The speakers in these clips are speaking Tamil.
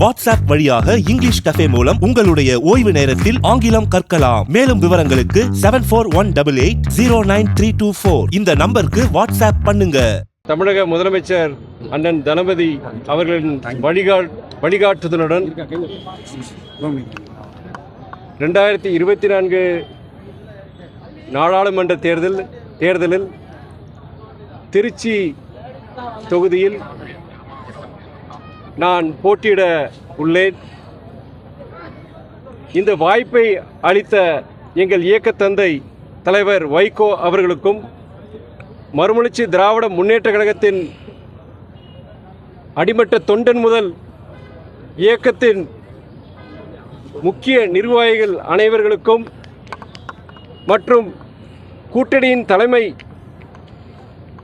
வாட்ஸ்அப் வழியாக இங்கிலீஷ் கஃபே மூலம் உங்களுடைய ஓய்வு நேரத்தில் ஆங்கிலம் கற்கலாம். மேலும் விவரங்களுக்கு seven four one double eight zero nine three two four இந்த நம்பருக்கு வாட்ஸ்அப் பண்ணுங்க. தமிழக முதலமைச்சர் அண்ணன் தனபதி அவர்களின் வழிகா வழிகாட்டுதலுடன் ரெண்டாயிரத்தி இருபத்தி நான்கு நாடாளுமன்ற தேர்தல் தேர்தலில் திருச்சி தொகுதியில் நான் போட்டியிட உள்ளேன். இந்த வாய்ப்பை அளித்த எங்கள் இயக்க தந்தை தலைவர் வைகோ அவர்களுக்கும் மறுமலர்ச்சி திராவிட முன்னேற்ற கழகத்தின் அடிமட்ட தொண்டன் முதல் இயக்கத்தின் முக்கிய நிர்வாகிகள் அனைவர்களுக்கும் மற்றும் கூட்டணியின் தலைமை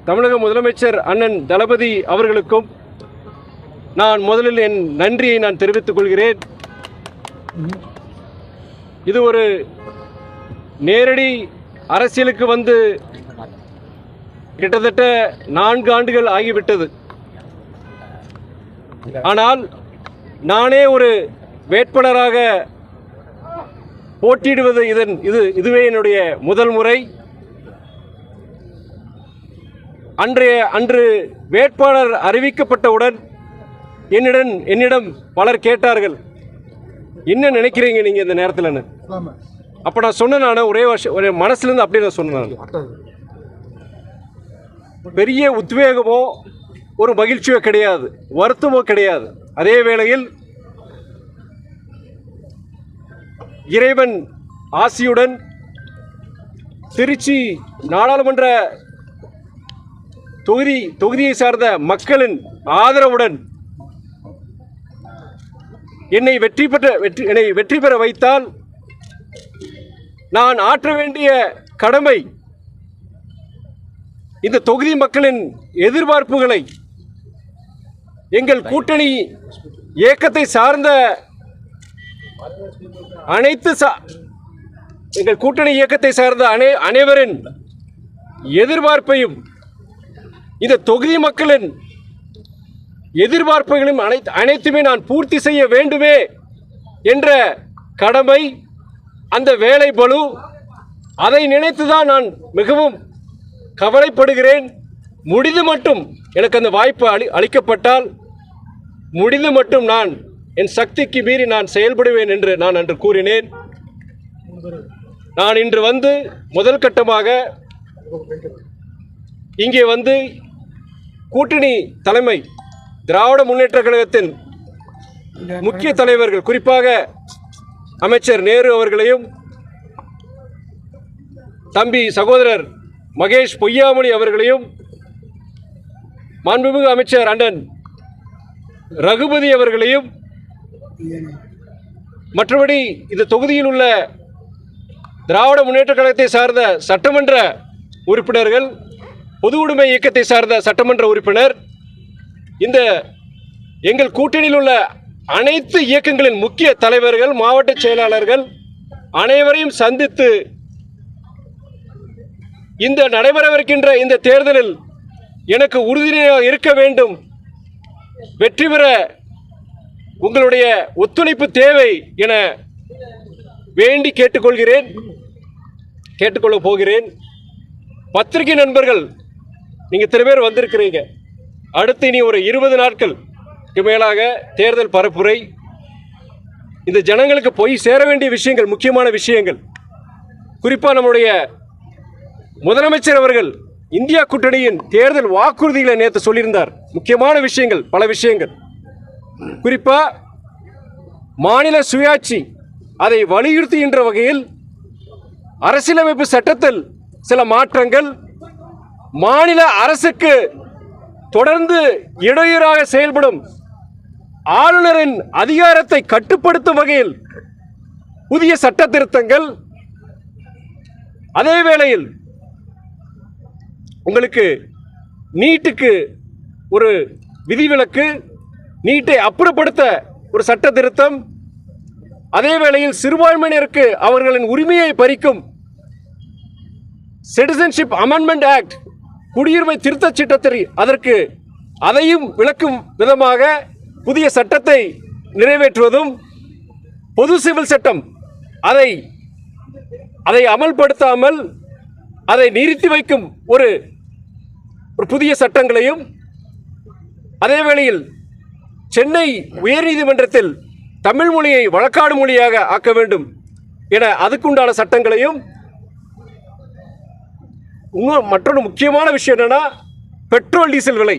தமிழக முதலமைச்சர் அண்ணன் தளபதி அவர்களுக்கும் நான் முதலில் என் நன்றியை நான் தெரிவித்துக் கொள்கிறேன். இது ஒரு நேரடி அரசியலுக்கு வந்து கிட்டத்தட்ட நான்கு ஆண்டுகள் ஆகிவிட்டது. ஆனால் நானே ஒரு வேட்பாளராக போட்டியிடுவது இதன் இது இதுவே என்னுடைய முதல் முறை. அன்றைய அன்று வேட்பாளர் அறிவிக்கப்பட்டவுடன் என்னிடம் என்னிடம் பலர் கேட்டார்கள். என்ன நினைக்கிறீங்க நீங்கள் இந்த நேரத்தில்னு அப்போ நான் சொன்னேன் நான் ஒரே வருஷம் ஒரு மனசுலேருந்து அப்படியே நான் சொன்னேன் பெரிய உத்வேகமோ ஒரு மகிழ்ச்சியோ கிடையாது. வருத்தமோ கிடையாது. அதே வேளையில் இறைவன் ஆசியுடன் திருச்சி நாடாளுமன்ற தொகுதி தொகுதியை சார்ந்த மக்களின் ஆதரவுடன் என்னை வெற்றி பெற்ற வெற்றி என்னை வெற்றி பெற வைத்தால் நான் ஆற்ற வேண்டிய கடமை இந்த தொகுதி மக்களின் எதிர்பார்ப்புகளை எங்கள் கூட்டணி இயக்கத்தை சார்ந்த அனைத்து சா எங்கள் கூட்டணி இயக்கத்தை சார்ந்த அனை அனைவரின் எதிர்பார்ப்பையும் இந்த தொகுதி மக்களின் எதிர்பார்ப்புகளும் அனைத்து அனைத்துமே நான் பூர்த்தி செய்ய வேண்டுமே என்ற கடமை அந்த வேலை பலு அதை நினைத்துதான் நான் மிகவும் கவலைப்படுகிறேன். முடிந்து மட்டும் எனக்கு அந்த வாய்ப்பு அளி அளிக்கப்பட்டால் முடிந்து மட்டும் நான் என் சக்திக்கு மீறி நான் செயல்படுவேன் என்று நான் அன்று கூறினேன். நான் இன்று வந்து முதல் கட்டமாக இங்கே வந்து கூட்டணி தலைமை திராவிட முன்னேற்ற கழகத்தின் முக்கிய தலைவர்கள் குறிப்பாக அமைச்சர் நேரு அவர்களையும் தம்பி சகோதரர் மகேஷ் பொய்யாமொழி அவர்களையும் மாண்புமிகு அமைச்சர் அண்ணன் ரகுபதி அவர்களையும் மற்றபடி இந்த தொகுதியில் உள்ள திராவிட முன்னேற்ற கழகத்தை சார்ந்த சட்டமன்ற உறுப்பினர்கள் பொது உடைமை இயக்கத்தை சார்ந்த சட்டமன்ற உறுப்பினர் இந்த எங்கள் கூட்டணியில் உள்ள அனைத்து இயக்கங்களின் முக்கிய தலைவர்கள் மாவட்ட செயலாளர்கள் அனைவரையும் சந்தித்து இந்த நடைபெறவிருக்கின்ற இந்த தேர்தலில் எனக்கு உறுதுணையாக இருக்க வேண்டும். வெற்றி பெற உங்களுடைய ஒத்துழைப்பு தேவை என வேண்டி கேட்டுக்கொள்கிறேன். கேட்டுக்கொள்ள போகிறேன். பத்திரிகை நண்பர்கள் நீங்கள் திரு பேர் வந்திருக்கிறீங்க. அடுத்து இனி ஒரு இருபது நாட்களுக்கு மேலாக தேர்தல் பரப்புரை. இந்த ஜனங்களுக்கு போய் சேர வேண்டிய விஷயங்கள் முக்கியமான விஷயங்கள். குறிப்பாக நம்முடைய முதலமைச்சர் அவர்கள் இந்தியா கூட்டணியின் தேர்தல் வாக்குறுதிகளை நேற்று சொல்லியிருந்தார். முக்கியமான விஷயங்கள் பல விஷயங்கள். குறிப்பாக மாநில சுயாட்சி அதை வலியுறுத்துகின்ற வகையில் அரசியலமைப்பு சட்டத்தில் சில மாற்றங்கள். மாநில அரசுக்கு தொடர்ந்து இடையூறாக செயல்படும் ஆளுநரின் அதிகாரத்தை கட்டுப்படுத்தும் வகையில் புதிய சட்ட திருத்தங்கள். அதே வேளையில் உங்களுக்கு நீட்டுக்கு ஒரு விதிவிலக்கு நீட்டை அப்புறப்படுத்த ஒரு சட்ட திருத்தம். அதே வேளையில் சிறுபான்மையினருக்கு அவர்களின் உரிமையை பறிக்கும் சிட்டிசன்ஷிப் அமெண்ட்மெண்ட் ஆக்ட் குடியுரிமை திருத்தச் சட்டத்தை அதற்கு அதையும் விளக்கும் விதமாக புதிய சட்டத்தை நிறைவேற்றுவதும் பொது சிவில் சட்டம் அதை அதை அமல்படுத்தாமல் அதை நிறுத்தி வைக்கும் ஒரு ஒரு புதிய சட்டங்களையும் அதே வேளையில் சென்னை உயர்நீதிமன்றத்தில் தமிழ் மொழியை வழக்காடு மொழியாக ஆக்க வேண்டும் என அதுக்குண்டான சட்டங்களையும் இன்னும் மற்றொரு முக்கியமான விஷயம் என்னென்னா பெட்ரோல் டீசல் விலை.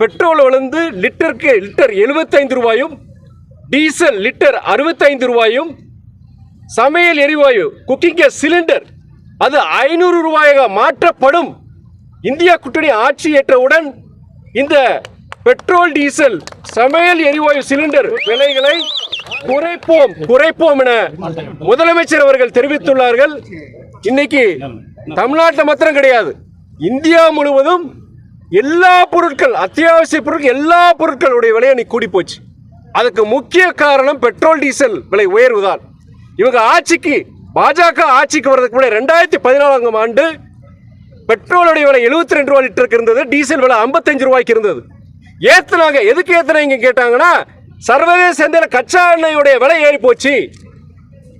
பெட்ரோல் விழுந்து லிட்டருக்கு லிட்டர் எழுபத்தைந்து ரூபாயும் டீசல் லிட்டர் அறுபத்தைந்து ரூபாயும் சமையல் எரிவாயு குக்கிங் கேஸ் சிலிண்டர் அது ஐநூறு ரூபாயாக மாற்றப்படும். இந்தியா கூட்டணி ஆட்சி ஏற்றவுடன் இந்த பெட்ரோல் டீசல் சமையல் எரிவாயு சிலிண்டர் விலைகளை குறைப்போம் குறைப்போம் என முதலமைச்சர் அவர்கள் தெரிவித்துள்ளார்கள். இன்னைக்கு தமிழ்நாட்டில் மாத்திரம் கிடையாது. இந்தியா முழுவதும் எல்லா பொருட்கள் அத்தியாவசிய பொருட்கள் எல்லா பொருட்களுடைய விலை அன்னைக்கு கூடி போச்சு. அதுக்கு முக்கிய காரணம் பெட்ரோல் டீசல் விலை உயர்வுதான் இவங்க ஆட்சிக்கு பாஜக ஆட்சிக்கு வர்றதுக்கு முன்னாடி ரெண்டாயிரத்தி பதினாலாம் ஆண்டு பெட்ரோலுடைய விலை எழுபத்தி ரெண்டு ரூபா லிட்டருக்கு இருந்தது டீசல் விலை ஐம்பத்தஞ்சு ரூபாய்க்கு இருந்தது. ஏத்துனாங்க. எதுக்கு ஏத்துனாங்க கேட்டாங்கன்னா சர்வதேச சந்தையில் கச்சா எண்ணெயுடைய விலை ஏறி போச்சு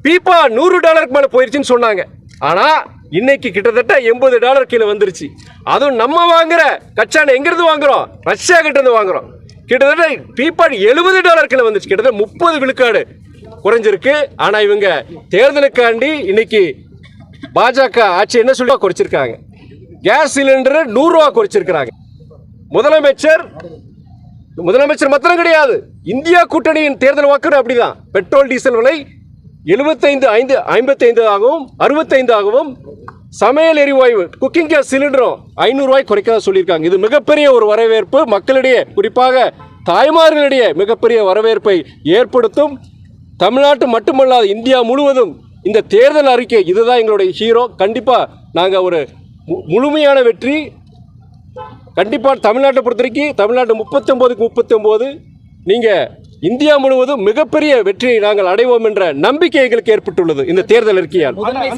பீப்பா நூறு டாலருக்கு மேலே போயிருச்சுன்னு சொன்னாங்க. ஆனால் இன்னைக்கு கிட்டத்தட்ட எண்பது டாலர் கீழே வந்துருச்சு. அதுவும் நம்ம வாங்குற கச்சா எங்கேருந்து எங்கிருந்து வாங்குறோம்? ரஷ்யா கிட்ட இருந்து வாங்குறோம். கிட்டத்தட்ட பீப்பா எழுபது டாலர் கீழே வந்துருச்சு. கிட்டத்தட்ட முப்பது விழுக்காடு குறைஞ்சிருக்கு. ஆனால் இவங்க தேர்தலுக்காண்டி இன்னைக்கு பாஜக ஆட்சி என்ன சொல்லி குறைச்சிருக்காங்க? கேஸ் சிலிண்டர் நூறுரூவா குறைச்சிருக்கிறாங்க. முதலமைச்சர் முதலமைச்சர் மாத்திரம் கிடையாது. இந்தியா கூட்டணியின் தேர்தல் வாக்குறு அப்படிதான். பெட்ரோல் டீசல் விலை எழுபத்தைந்து ஐந்து ஐம்பத்தைந்து ஆகவும் அறுபத்தைந்து ஆகவும் சமையல் எரிவாயு குக்கிங் கேஸ் சிலிண்டரும் ஐநூறுரூவாய் குறைக்காத சொல்லியிருக்காங்க. இது மிகப்பெரிய ஒரு வரவேற்பு. மக்களிடையே குறிப்பாக தாய்மார்களிடையே மிகப்பெரிய வரவேற்பை ஏற்படுத்தும். தமிழ்நாட்டு மட்டுமல்லாது இந்தியா முழுவதும் இந்த தேர்தல் அறிக்கை இதுதான் எங்களுடைய ஹீரோ கண்டிப்பாக நாங்கள் ஒரு மு- முழுமையான வெற்றி. கண்டிப்பாக தமிழ்நாட்டை பொறுத்த வரைக்கும் தமிழ்நாட்டு முப்பத்தொம்போதுக்கு முப்பத்தொம்போது. நீங்கள் இந்தியா முழுவதும் மிகப்பெரிய வெற்றியை நாங்கள் அடைவோம் என்ற நம்பிக்கை எங்களுக்கு ஏற்பட்டுள்ளது. இந்த தேர்தல்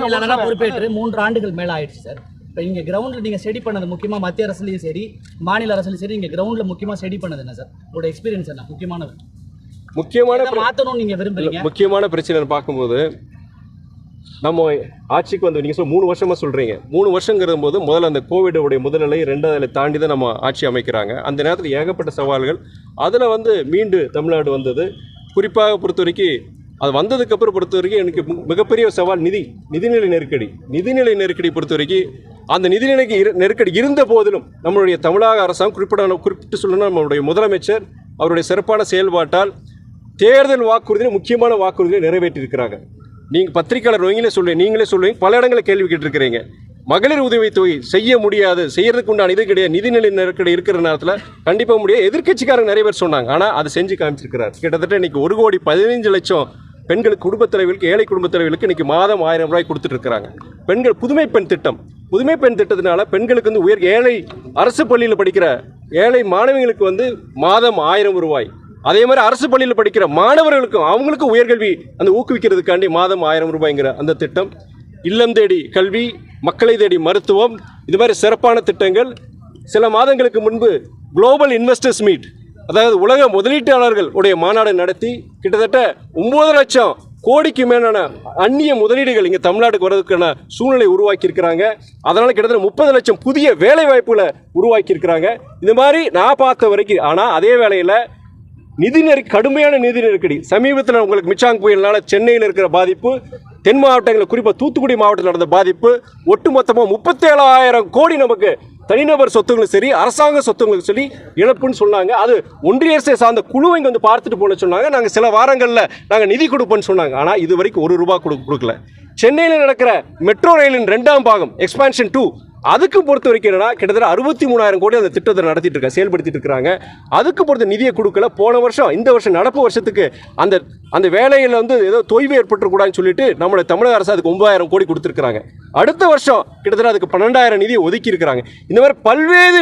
செயலாளராக பொறுப்பேற்று மூன்று ஆண்டுகள் மேல ஆயிடுச்சு சார். இப்போ இங்க கிரவுண்ட்ல நீங்க ஸ்டடி பண்ணது முக்கியமா மத்திய அரசுலயும் சரி மாநில அரசுலயும் சரி இங்க கிரவுண்ட்ல முக்கியமா ஸ்டடி பண்ணது என்ன சார்? உங்களோட எக்ஸ்பீரியன்ஸ் என்ன? முக்கியமானது. முக்கியமான எதை மாத்தணும்னு நீங்க விரும்புறீங்க? முக்கியமான பிரச்சனை பார்க்கும்போது நம்ம ஆட்சிக்கு வந்து நீங்கள் சொல்ல மூணு வருஷமாக சொல்கிறீங்க மூணு வருஷங்கிறது போது முதல்ல அந்த கோவிடோடைய முதல்நிலை ரெண்டாவது நிலை தாண்டி தான் நம்ம ஆட்சி அமைக்கிறாங்க. அந்த நேரத்தில் ஏகப்பட்ட சவால்கள். அதில் வந்து மீண்டு தமிழ்நாடு வந்தது. குறிப்பாக பொறுத்த வரைக்கும் அது வந்ததுக்கப்புறம் பொறுத்த வரைக்கும் எனக்கு மிகப்பெரிய சவால் நிதி நிதிநிலை நெருக்கடி. நிதிநிலை நெருக்கடி பொறுத்த வரைக்கும் அந்த நிதிநிலைக்கு இரு- நெருக்கடி இருந்த போதிலும் நம்மளுடைய தமிழக அரசாங்கம் குறிப்பிட குறிப்பிட்டு சொல்லணும் நம்மளுடைய முதலமைச்சர் அவருடைய சிறப்பான செயல்பாட்டால் தேர்தல் வாக்குறுதியில் முக்கியமான வாக்குறுதிகளை நிறைவேற்றியிருக்கிறாங்க. நீங்கள் பத்திரிக்கையாளர் நீங்களே சொல்லுவீங்க நீங்களே சொல்லுவீங்க பல இடங்களில் கேள்வி கேட்டிருக்கிறீங்க. மகளிர் உதவித்தொகை செய்ய முடியாது செய்யறதுக்கு உண்டான இது கிடையாது நிதிநிலை நெருக்கடி இருக்கிற நேரத்தில் கண்டிப்பாக முடியாது. எதிர்க்கட்சிக்காரங்க நிறைய பேர் சொன்னாங்க ஆனால் அதை செஞ்சு காமிச்சிருக்கிறார். கிட்டத்தட்ட இன்னைக்கு ஒரு கோடி பதினைஞ்சு லட்சம் பெண்களுக்கு குடும்பத் தலைவர்களுக்கு ஏழை குடும்பத் தலைவர்களுக்கு இன்னைக்கு மாதம் ஆயிரம் ரூபாய் கொடுத்துட்டு பெண்கள் புதுமை பெண் திட்டம். புதுமை பெண் திட்டத்தினால பெண்களுக்கு வந்து உயர் ஏழை அரசு பள்ளியில் படிக்கிற ஏழை மாணவிகளுக்கு வந்து மாதம் ஆயிரம் ரூபாய். அதே மாதிரி அரசு பள்ளியில் படிக்கிற மாணவர்களுக்கும் அவங்களுக்கும் உயர்கல்வி அந்த ஊக்குவிக்கிறதுக்காண்டி மாதம் ஆயிரம் ரூபாய்ங்கிற அந்த திட்டம். இல்லம் தேடி கல்வி மக்களை தேடி மருத்துவம் இது மாதிரி சிறப்பான திட்டங்கள். சில மாதங்களுக்கு முன்பு குளோபல் இன்வெஸ்டர்ஸ் மீட் அதாவது உலக முதலீட்டாளர்கள் உடைய மாநாடு நடத்தி கிட்டத்தட்ட ஒம்பது லட்சம் கோடிக்கு மேலான அந்நிய முதலீடுகள் இங்கே தமிழ்நாட்டுக்கு வர்றதுக்கான சூழ்நிலை உருவாக்கியிருக்கிறாங்க. அதனால் கிட்டத்தட்ட முப்பது லட்சம் புதிய வேலை வாய்ப்புகளை இந்த மாதிரி நான் பார்த்த வரைக்கும் ஆனால் அதே வேளையில் நிதி நெருக்கடி கடுமையான நிதி நெருக்கடி. சமீபத்தில் உங்களுக்கு மிச்சாங் புயலினால சென்னையில் இருக்கிற பாதிப்பு தென் மாவட்டங்களில் குறிப்பாக தூத்துக்குடி மாவட்டத்தில் நடந்த பாதிப்பு ஒட்டுமொத்தமாக முப்பத்தேழாயிரம் கோடி நமக்கு தனிநபர் சொத்துங்களும் சரி அரசாங்க சொத்துங்களும் சரி இழப்புன்னு சொன்னாங்க. அது ஒன்றிய அரசை சார்ந்த குழுவை இங்கே வந்து பார்த்துட்டு போன சொன்னாங்க. நாங்கள் சில வாரங்களில் நாங்கள் நிதி கொடுப்போம்னு சொன்னாங்க. ஆனால் இது வரைக்கும் ஒரு ரூபா கொடு கொடுக்கல. சென்னையில் நடக்கிற மெட்ரோ ரயிலின் ரெண்டாம் பாகம் எக்ஸ்பான்ஷன் டூ அதுக்கு பொறுத்த வரைக்கும் என்னன்னா கிட்டத்தட்ட அறுபத்தி மூணாயிரம் கோடி அந்த திட்டத்தை நடத்திட்டு இருக்காங்க செயல்படுத்திட்டு இருக்காங்க அதுக்கு பொறுத்த நிதியை கொடுக்கல. போன வருஷம் இந்த வருஷம் நடப்பு வருஷத்துக்கு அந்த அந்த வேலையில் வந்து ஏதோ தொய்வு ஏற்பட்டுக்கூடாதுன்னு சொல்லிட்டு நம்மளுடைய தமிழக அரசு அதுக்கு ஒன்பதாயிரம் கோடி கொடுத்துருக்குறாங்க. அடுத்த வருஷம் கிட்டத்தட்ட அதுக்கு பன்னெண்டாயிரம் நிதி ஒதுக்கி இருக்கிறாங்க. இந்த மாதிரி பல்வேறு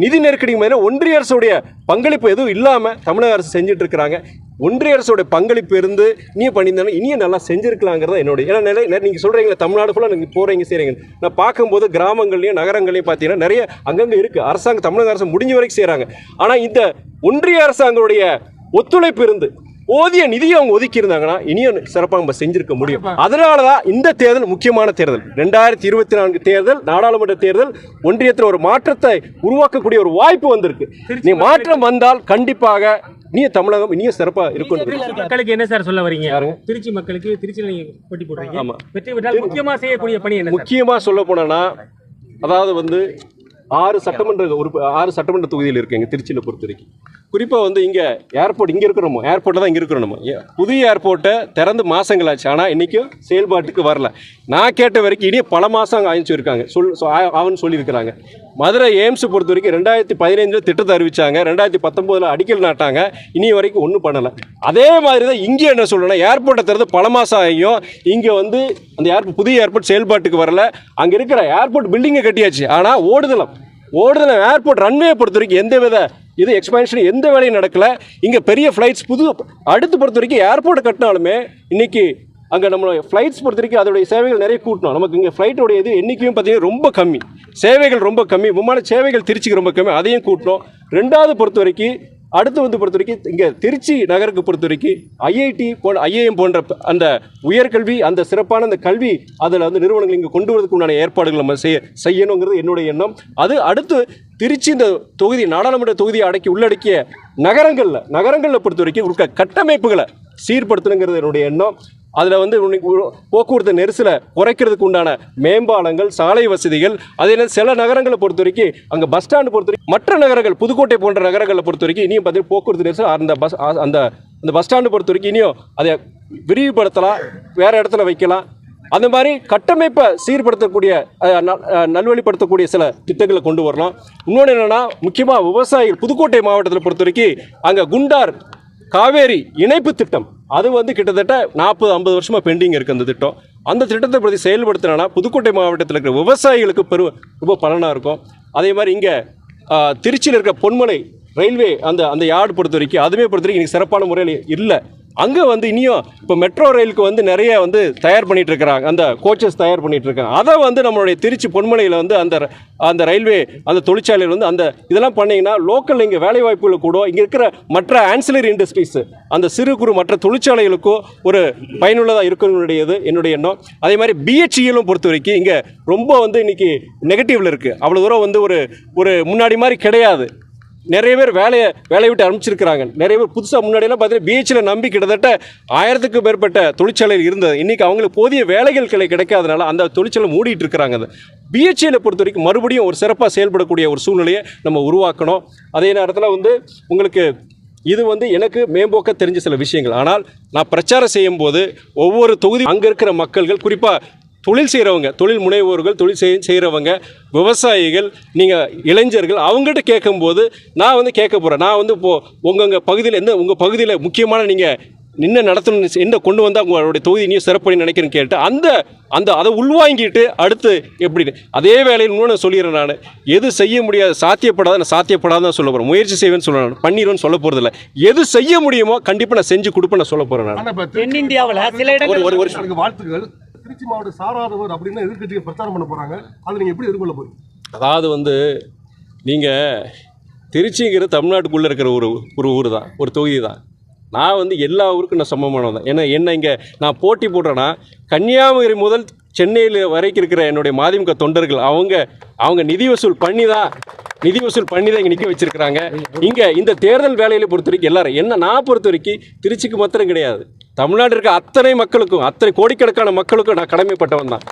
நிதி நெருக்கடி மேலே ஒன்றிய அரசுடைய பங்களிப்பு எதுவும் இல்லாமல் தமிழக அரசு செஞ்சுட்டு இருக்கிறாங்க ஒன்றிய அரசோட பங்களிப்பு இருந்து நீ பண்ணியிருந்தாலும் இனியும் நல்லா செஞ்சுருக்கலாங்கிறத என்னோட ஏன்னா நிலை நீங்கள் சொல்கிறீங்களா தமிழ்நாடு ஃபுல்லாக நீங்கள் போகிறீங்க செய்கிறீங்க நான் பார்க்கும்போது கிராமங்கள்லையும் நகரங்கள்லையும் பார்த்தீங்கன்னா நிறைய அங்கங்கே இருக்குது அரசாங்கம் தமிழக அரசு முடிஞ்ச வரைக்கும் செய்கிறாங்க ஆனால் இந்த ஒன்றிய அரசாங்களுடைய ஒத்துழைப்பு இருந்து போதிய நிதியை அவங்க ஒதுக்கி இருந்தாங்கன்னா இனியும் சிறப்பாக நம்ம செஞ்சிருக்க முடியும். அதனால தான் இந்த தேர்தல் முக்கியமான தேர்தல். ரெண்டாயிரத்தி இருபத்தி நான்கு தேர்தல் நாடாளுமன்ற தேர்தல் ஒன்றியத்தில் ஒரு மாற்றத்தை உருவாக்கக்கூடிய ஒரு வாய்ப்பு வந்திருக்கு. நீ மாற்றம் வந்தால் கண்டிப்பாக இனிய தமிழகம் இனியும் சிறப்பாக இருக்கும் மக்களுக்கு என்ன சார் சொல்ல வரீங்க? திருச்சி மக்களுக்கு திருச்சியில் நீங்க போட்டி போடுறீங்க. ஆமா. வெற்றி பெற்றால் முக்கியமா செய்யக்கூடிய பணி என்ன முக்கியமா சொல்ல போனோம்னா அதாவது வந்து ஆறு சட்டமன்ற உறுப்பு ஆறு சட்டமன்ற தொகுதியில் இருக்குதுங்க திருச்சியில் பொறுத்த வரைக்கும். குறிப்பாக வந்து இங்கே ஏர்போர்ட் இங்கே இருக்கிறோமோ? ஏர்போர்ட்டில் தான் இங்கே இருக்கிறோம்? நம்ம புதிய ஏர்போர்ட்டை திறந்து மாதங்களாச்சு ஆனால் இன்றைக்கும் செயல்பாட்டுக்கு வரல. நான் கேட்ட வரைக்கும் இனியும் பல மாதம் அங்கே இருக்காங்க. சொல் சொ- ஆ- சொல்லியிருக்கிறாங்க. மதுரை எய்ம்ஸ் பொறுத்த வரைக்கும் ரெண்டாயிரத்தி பதினைஞ்சில் திட்டத்தை அறிவித்தாங்க ரெண்டாயிரத்தி பத்தொம்போதில் அடிக்கல் நாட்டாங்க. இனி வரைக்கும் ஒன்றும் பண்ணலை. அதே மாதிரி தான் இங்கே என்ன சொல்லணும்னா ஏர்போர்ட்டை திறந்து பல மாதம் ஆகியும் இங்கே வந்து அந்த ஏர்போர்ட் புதிய ஏர்போர்ட் செயல்பாட்டுக்கு வரல. அங்கே இருக்கிற ஏர்போர்ட் பில்டிங்கை கட்டியாச்சு. ஆனால் ஓடுதலம் ஓடுதலம் ஏர்போர்ட் ரன்வே பொறுத்த வரைக்கும் எந்த வித இது எக்ஸ்பேன்ஷன் எந்த வேலையும் நடக்கலை. இங்கே பெரிய ஃப்ளைட்ஸ் புது அடுத்து பொறுத்த வரைக்கும் ஏர்போர்ட்டை கட்டினாலுமே இன்றைக்கி அங்கே நம்ம ஃப்ளைட்ஸ் பொறுத்த வரைக்கும் அதோடைய சேவைகள் நிறைய கூட்டணும். நமக்கு இங்கே ஃப்ளைட்டோடைய இது எண்ணிக்கையும் பார்த்தீங்கன்னா ரொம்ப கம்மி. சேவைகள் ரொம்ப கம்மி. விமான சேவைகள் திருச்சிக்கு ரொம்ப கம்மி. அதையும் கூட்டணும். ரெண்டாவது பொறுத்த வரைக்கும் அடுத்து வந்து பொறுத்த வரைக்கும் இங்கே திருச்சி நகருக்கு பொறுத்த வரைக்கும் ஐஐடி போன்ற ஐஏஎம் போன்ற அந்த உயர்கல்வி அந்த சிறப்பான அந்த கல்வி அதில் வந்து நிறுவனங்கள் இங்கே கொண்டு வரதுக்கு உண்டான ஏற்பாடுகள் நம்ம செய்ய செய்யணுங்கிறது என்னுடைய எண்ணம். அது அடுத்து திருச்சி இந்த தொகுதி நாடாளுமன்ற தொகுதியை அடக்கி உள்ளடக்கிய நகரங்களில் நகரங்களில் பொறுத்த வரைக்கும் இருக்க கட்டமைப்புகளை சீர்படுத்தணுங்கிறது என்னுடைய எண்ணம். அதில் வந்து இன்னைக்கு போக்குவரத்து நெரிசலை குறைக்கிறதுக்கு உண்டான மேம்பாலங்கள் சாலை வசதிகள் அதே நேரம் சில நகரங்களை பொறுத்த வரைக்கும் அங்கே பஸ் ஸ்டாண்டு பொறுத்த வரைக்கும் மற்ற நகரங்கள் புதுக்கோட்டை போன்ற நகரங்களை பொறுத்த வரைக்கும் இனியும் பார்த்தீங்கன்னா போக்குவரத்து நெரிசல் அந்த பஸ் அந்த அந்த பஸ் ஸ்டாண்டு பொறுத்த வரைக்கும் இனியும் அதை விரிவுபடுத்தலாம் வேறு இடத்துல வைக்கலாம். அந்த மாதிரி கட்டமைப்பை சீர்படுத்தக்கூடிய நல்- நல்வழிப்படுத்தக்கூடிய சில திட்டங்களை கொண்டு வரலாம். இன்னொன்று என்னென்னா முக்கியமாக விவசாயிகள் புதுக்கோட்டை மாவட்டத்தில் பொறுத்த வரைக்கும் அங்கே குண்டார் காவேரி இணைப்பு திட்டம். அது வந்து கிட்டத்தட்ட நாற்பது ஐம்பது வருஷமாக பெண்டிங் இருக்குது அந்த திட்டம். அந்த திட்டத்தை பற்றி செயல்படுத்தினா புதுக்கோட்டை மாவட்டத்தில் இருக்கிற விவசாயிகளுக்கு பெரு ரொம்ப பலனாக இருக்கும். அதே மாதிரி இங்கே திருச்சியில் இருக்கிற பொன்மலை ரயில்வே அந்த அந்த யார்டு பொறுத்த வரைக்கும் அதுவே பொறுத்த வரைக்கும் இன்னைக்கு சிறப்பான முறையில் இல்லை. அங்கே வந்து இனியும் இப்போ மெட்ரோ ரயிலுக்கு வந்து நிறைய வந்து தயார் பண்ணிகிட்டு இருக்கிறாங்க. அந்த கோச்சஸ் தயார் பண்ணிகிட்டு இருக்காங்க. அதை வந்து நம்மளுடைய திருச்சி பொன்மலையில் வந்து அந்த அந்த ரயில்வே அந்த தொழிற்சாலையில் வந்து அந்த இதெல்லாம் பண்ணிங்கன்னா லோக்கல் இங்கே வேலை வாய்ப்புகள் கூட இங்கே இருக்கிற மற்ற ஆன்சிலரி இண்டஸ்ட்ரீஸு அந்த சிறு குறு மற்ற தொழிற்சாலைகளுக்கும் ஒரு பயனுள்ளதாக இருக்கணுடையது என்னுடைய எண்ணம். அதே மாதிரி பிஹெச்இலும் பொறுத்த வரைக்கும் இங்கே ரொம்ப வந்து இன்றைக்கி நெகட்டிவில் இருக்குது அவ்வளோ தூரம் வந்து ஒரு ஒரு முன்னாடி மாதிரி கிடையாது. நிறைய பேர் வேலையை வேலையை விட்டு அனுப்பிச்சிருக்கிறாங்க. நிறைய பேர் புதுசாக முன்னாடியெல்லாம் பார்த்தீங்கன்னா பிஹெச்சில் நம்பி கிட்டத்தட்ட ஆயிரத்துக்கு மேற்பட்ட தொழிற்சாலையில் இருந்தது. இன்றைக்கி அவங்களுக்கு போதிய வேலைகள் கிளை கிடைக்காதனால அந்த தொழிற்சாலை மூடிட்டு இருக்கிறாங்க. அது பிஹெச்சியில் பொறுத்த வரைக்கும் மறுபடியும் ஒரு சிறப்பாக செயல்படக்கூடிய ஒரு சூழ்நிலையை நம்ம உருவாக்கணும். அதே நேரத்தில் வந்து உங்களுக்கு இது வந்து எனக்கு மேம்போக்க தெரிஞ்ச சில விஷயங்கள். ஆனால் நான் பிரச்சாரம் செய்யும்போது ஒவ்வொரு தொகுதி அங்கே இருக்கிற மக்கள்கள் குறிப்பாக தொழில் செய்கிறவங்க தொழில் முனைவோர்கள் தொழில் செய் செய்கிறவங்க விவசாயிகள் நீங்கள் இளைஞர்கள் அவங்ககிட்ட கேட்கும்போது நான் வந்து கேட்க போகிறேன் நான் வந்து இப்போது உங்கள் பகுதியில் எந்த உங்கள் பகுதியில் முக்கியமான நீங்கள் நின்று நடத்தணும் என்ன கொண்டு வந்தால் உங்களுடைய தொகுதி நீ சிறப்பணி நினைக்கிறேன்னு கேட்டு அந்த அந்த அதை உள்வாங்கிட்டு அடுத்து எப்படி அதே வேலையில் இன்னொன்று சொல்லிடுறேன் நான். எது செய்ய முடியாது சாத்தியப்படாத நான் சாத்தியப்படாதான் சொல்ல போகிறேன் முயற்சி செய்வேன்னு சொல்ல நான். பண்ணிடுவேன்னு சொல்ல போகிறதில்ல எது செய்ய முடியுமோ கண்டிப்பாக நான் செஞ்சு கொடுப்பேன் நான் சொல்ல போகிறேன் நான். தென்னிந்தியாவில் சில இடங்கள் ஒரு ஒரு ஒரு உங்களுக்கு வாழ்த்துக்கள். திருச்சி மாவட்ட சாராதவர் அப்படின்னு எதிர்கட்சிகள் பிரச்சாரம் பண்ண போறாங்க. அதை நீங்க எப்படி எதிர்கொள்ள போறீங்க? அதாவது வந்து நீங்கள் திருச்சிங்கிற தமிழ்நாட்டுக்குள்ளே இருக்கிற ஒரு ஒரு ஊர் தான் ஒரு தொகுதி தான் நான் வந்து எல்லா ஊருக்கும் நான் சமமானவன் தான். ஏன்னா என்ன இங்கே நான் போட்டி போடுறேன்னா கன்னியாகுமரி முதல் சென்னையில் வரைக்கும் இருக்கிற என்னுடைய மதிமுக தொண்டர்கள் அவங்க அவங்க நிதி வசூல் பண்ணி தான் நிதி வசூல் பண்ணி தான் இங்கே நிற்க வச்சுருக்குறாங்க. இங்கே இந்த தேர்தல் வேலையில் பொறுத்த வரைக்கும் எல்லாரும் என்ன நான் பொறுத்த வரைக்கும் திருச்சிக்கு மாத்திரம் கிடையாது. தமிழ்நாடு இருக்க அத்தனை மக்களுக்கும் அத்தனை கோடிக்கணக்கான மக்களுக்கும் நான் கடமைப்பட்டவன் தான்.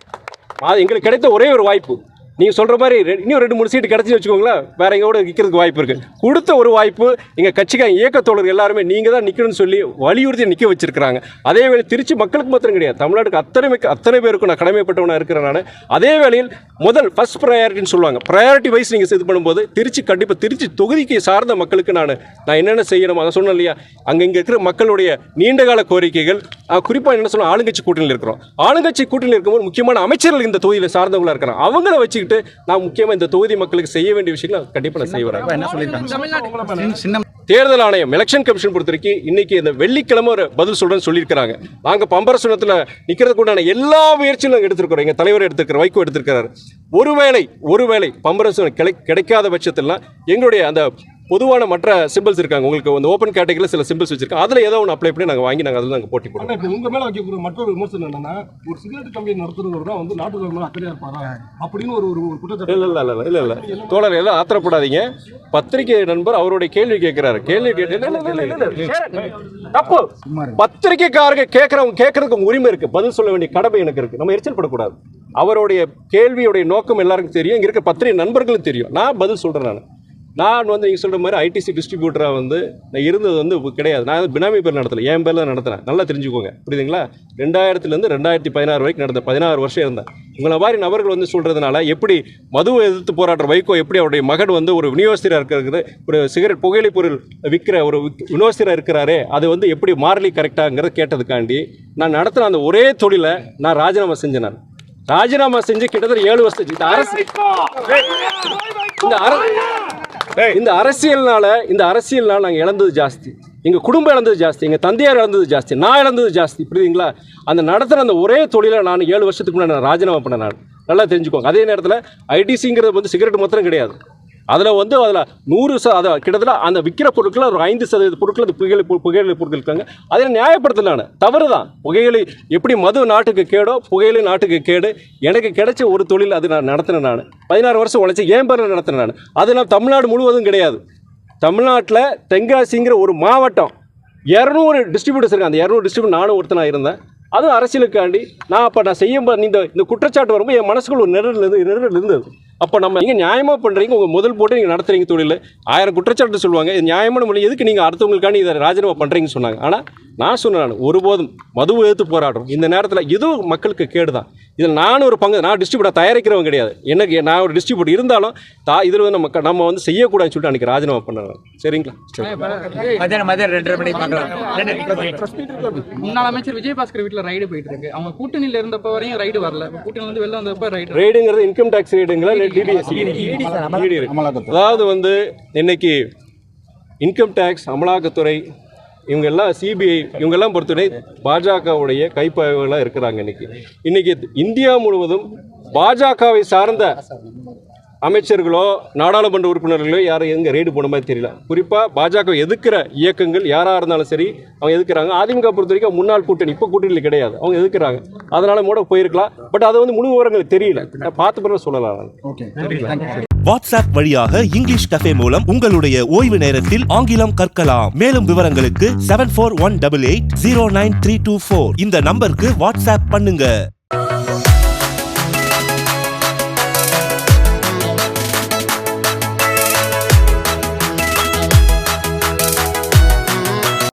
எங்களுக்கு கிடைத்த ஒரே ஒரு வாய்ப்பு. நீங்கள் சொல்கிற மாதிரி இன்னும் ரெண்டு மூணு சீட்டு கிடச்சி வச்சுக்கோங்களேன் வேற எங்கோட நிற்கிறதுக்கு வாய்ப்பு இருக்குது கொடுத்த ஒரு வாய்ப்பு எங்கள் கட்சிக்காக இயக்கத்தோழர் எல்லாருமே நீங்கள் தான் நிற்கணும்னு சொல்லி வலியுறுத்தி நிற்க வச்சிருக்கிறாங்க. அதே வேளை திருச்சி மக்களுக்கு மாத்திரம் கிடையாது. தமிழ்நாட்டுக்கு அத்தனை மிக்க- அத்தனை பேருக்கும் நான் கடமைப்பட்டவனாக இருக்கிறேன் நான். அதே வேளையில் முதல் ஃபஸ்ட் ப்ரையாரிட்டின்னு சொல்லுவாங்க. ப்ரையாரிட்டி வைஸ் நீங்கள் இது பண்ணும்போது திருச்சி கண்டிப்பாக திருச்சி தொகுதிக்கு சார்ந்த மக்களுக்கு நான் நான் என்னென்ன செய்யணும் அதை சொன்னேன் இல்லையா? அங்கே இங்கே இருக்கிற மக்களுடைய நீண்டகால கோரிக்கைகள் குறிப்பாக என்ன சொன்னால் ஆளுங்கட்சி கூட்டணியில் இருக்கிறோம். ஆளுங்கட்சி கூட்டணியில் இருக்கும்போது முக்கியமான அமைச்சர்கள் இந்த தொகுதியில் சார்ந்தவங்களா இருக்கிறாங்க. அவங்கள வச்சுக்கிட்டு நான் முக்கியமாக இந்த தொகுதி மக்களுக்கு செய்ய வேண்டிய விஷயங்களை கண்டிப்பாக நான் செய்வேன் என்ன சொல்லியிருக்காங்க? தேர்தல் ஆணையம் எலெக்ஷன் கமிஷன் பொறுத்த வரைக்கும் இன்னைக்கு இந்த வெள்ளிக்கிழமை ஒரு பதில் சொல்றேன்னு சொல்லியிருக்கிறாங்க. நாங்கள் பம்பரசுனத்தில் நிற்கிறதுக்கு உண்டான எல்லா முயற்சியும் நாங்கள் எடுத்திருக்கிறோம். எங்கள் தலைவர் எடுத்திருக்கிற வைகோ எடுத்திருக்கிறாரு. ஒருவேளை ஒருவேளை பம்பரசுனம் கிடை கிடைக்காத பட்சத்திலாம் எங்களுடைய அந்த பொதுவான மற்ற சிம்பிள்ஸ் இருக்காங்க. உங்களுக்கு வந்து ஓப்பன் கேட்டகரியில் சில சிம்பிள்ஸ் வச்சிருக்காங்க. அதில் ஏதோ ஒன்று அப்ளை பண்ணி நாங்கள் வாங்கி நாங்கள் அதில் நாங்கள் போட்டி போடுவோம் இப்ப உங்க மேல வைக்கக்கூடிய மற்றொரு விமர்சனம் என்னன்னா ஒரு சிகரெட் கம்பெனி நடத்துறவர் தான் வந்து நாட்டுக்கு மேல அக்கறையா இருப்பாரா? அப்படின்னு ஒரு ஒரு குற்றச்சாட்டு. இல்லை இல்லை இல்லை இல்லை இல்லை. தோழர் எல்லாம் ஆத்திரப்படாதீங்க. பத்திரிகை நண்பர் அவருடைய கேள்வி கேட்கிறாரு கேள்வி கேட்டு. தப்பு. பத்திரிகைக்காரங்க கேட்கறவங்க கேட்கறதுக்கு உரிமை இருக்கு. பதில் சொல்ல வேண்டிய கடமை எனக்கு இருக்கு. நம்ம எரிச்சல் படக்கூடாது அவருடைய கேள்வியுடைய நோக்கம் எல்லாருக்கும் தெரியும். இங்க இருக்க பத்திரிகை நண்பர்களும் தெரியும். நான் பதில் சொல்றேன் நான். நான் வந்து நீங்கள் சொல்கிற மாதிரி ஐடிசி டிஸ்ட்ரிபியூட்டராக வந்து நான் இருந்தது வந்து கிடையாது. நான் வந்து பினாமி பேர் நடத்தல. என் பேரில் தான் நடத்துறேன் நல்லா தெரிஞ்சுக்கோங்க. புரியுதுங்களா? ரெண்டாயிரத்துலேருந்து ரெண்டாயிரத்தி பதினாறு வரைக்கும் நடந்த பதினாறு வருஷம் இருந்தேன். உங்களை மாதிரி நபர்கள் வந்து சொல்கிறதுனால எப்படி மதுவை எதிர்த்து போராடுற வைகோ எப்படி அவருடைய மகன் வந்து ஒரு விநியோகஸ்தராக இருக்கிறது ஒரு சிகரெட் புகையிலை பொருள் விற்கிற ஒரு விநியோகஸ்தராக இருக்கிறாரே அது வந்து எப்படி மாறலி கரெக்டாங்கிறத கேட்டதுக்காண்டி நான் நடத்தின அந்த ஒரே தொழிலை நான் ராஜினாமா செஞ்சேன் நான். ராஜினாமா செஞ்சு கிட்டத்தட்ட ஏழு வருஷம் அரசு இந்த அரசு இந்த அரசியல்னால இந்த அரசியல்னால நாங்கள் இழந்தது ஜாஸ்தி. எங்கள் குடும்பம் இழந்தது ஜாஸ்தி எங்கள் தந்தையார் இழந்தது ஜாஸ்தி நான் இழந்தது ஜாஸ்தி புரியுதுங்களா? அந்த நடத்துகிற அந்த ஒரே தொழிலை நான் ஏழு வருஷத்துக்கு முன்னாடி நான் ராஜினாமா பண்ணேன் நான் நல்லா தெரிஞ்சுக்கோங்க. அதே நேரத்தில் ஐடிசிங்கிறது வந்து சிகரெட் மாத்திரம் கிடையாது. அதில் வந்து அதில் நூறு ச அதை கிட்டத்தட்ட அந்த விற்கிற பொருட்கள் ஒரு ஐந்து சதவீத பொருட்கள் அது புகையிலை புகையிலை பொருட்கள் இருக்காங்க. அதை நியாயப்படுத்தல தவறு தான் புகையிலை எப்படி மது நாட்டுக்கு கேடோ புகையிலை நாட்டுக்கு கேடு எனக்கு கிடைச்ச ஒரு தொழில் அது நான் நடத்தினேன் நான். பதினாறு வருஷம் உழைச்சி ஏன் பேரில் நடத்தினேன் நான். அது நான் தமிழ்நாடு முழுவதும் கிடையாது. தமிழ்நாட்டில் தென்காசிங்கிற ஒரு மாவட்டம் இரநூறு டிஸ்ட்ரிபியூட்டர்ஸ் இருக்காங்க. அந்த இரநூறு டிஸ்ட்ரிபியூட் நானும் ஒருத்தனாக இருந்தேன். அதுவும் அரசியலுக்காண்டி நான் அப்போ நான் செய்யும் இந்த இந்த குற்றச்சாட்டு வரும்போது என் மனசுக்குள்ள ஒரு நிழல் இருந்து நிழல் இருந்தது. அப்போ நம்ம நீங்கள் நியாயமாக பண்ணுறீங்க உங்கள் முதல் போட்டு நீங்கள் நடத்துறீங்க தொழில் ஆயிரம் குற்றச்சாட்டு சொல்லுவாங்க. இது நியாயமான மொழி எதுக்கு நீங்கள் அடுத்தவங்களுக்காண்டி இதை ராஜினாமா பண்ணுறீங்கன்னு சொன்னாங்க. ஆனால் நான் சொன்னேன் ஒருபோதும் மதுவை எதிர்த்து போராடுறோம். இந்த நேரத்தில் இதுவும் மக்களுக்கு கேடு தான் இதில் நானும் ஒரு பங்கு நான் டிஸ்ட்ரிபியூட்டர் தயாரிக்கிறவன் கிடையாது. எனக்கு நான் ஒரு டிஸ்ட்ரிபியூட்டர் இருந்தாலும் தா இதில் வந்து நம்ம நம்ம வந்து செய்யக்கூடாதுன்னு சொல்லிட்டு அன்றைக்கி ராஜினாமா பண்ணேன் சரிங்களா? முன்னாள் அமைச்சர் விஜயபாஸ்கர் வீட்டுல ரைடு போயிட்டு இருக்கு. அவங்க கூட்டணியில இருந்தப்ப வரையும் ரைடு வரல. இப்ப கூட்டணி வந்து வெளில வந்தப்ப ரைடு ரெய்டுங்கிறது இன்கம் டேக்ஸ் ரெய்டுங்களா இல்லை டிடிஎஸ் அதாவது வந்து இன்னைக்கு இன்கம் டேக்ஸ் அமலாக்கத்துறை இவங்க எல்லாம் சிபிஐ இவங்கெல்லாம் பொறுத்தவரை பாஜகவுடைய கைப்பாய்வுகளாக இருக்கிறாங்க இன்னைக்கு. இன்னைக்கு இந்தியா முழுவதும் பாஜகவை சார்ந்த அமைச்சர்களோ நாடாளுமன்ற உறுப்பினர்களோ யாரும் எங்க ரெய்டு போன மாதிரி தெரியல. குறிப்பாக பாஜக எதிர்க்கிற இயக்கங்கள் யாராக இருந்தாலும் சரி அவங்க எதிர்க்கிறாங்க. அதிமுக பொறுத்த வரைக்கும் முன்னாள் கூட்டணி இப்போ கூட்டணியில் கிடையாது. அவங்க எதிர்க்கிறாங்க. அதனால கூட போயிருக்கலாம். பட் அது வந்து முழு விவரங்கள் தெரியல. பார்த்த பிறகு சொல்லலாம். வாட்ஸ்அப் வழியாக இங்கிலீஷ் கஃபே மூலம் உங்களுடைய ஓய்வு நேரத்தில் ஆங்கிலம் கற்கலாம். மேலும் விவரங்களுக்கு seven four one double eight zero nine three two four இந்த நம்பருக்கு வாட்ஸ்அப் பண்ணுங்க.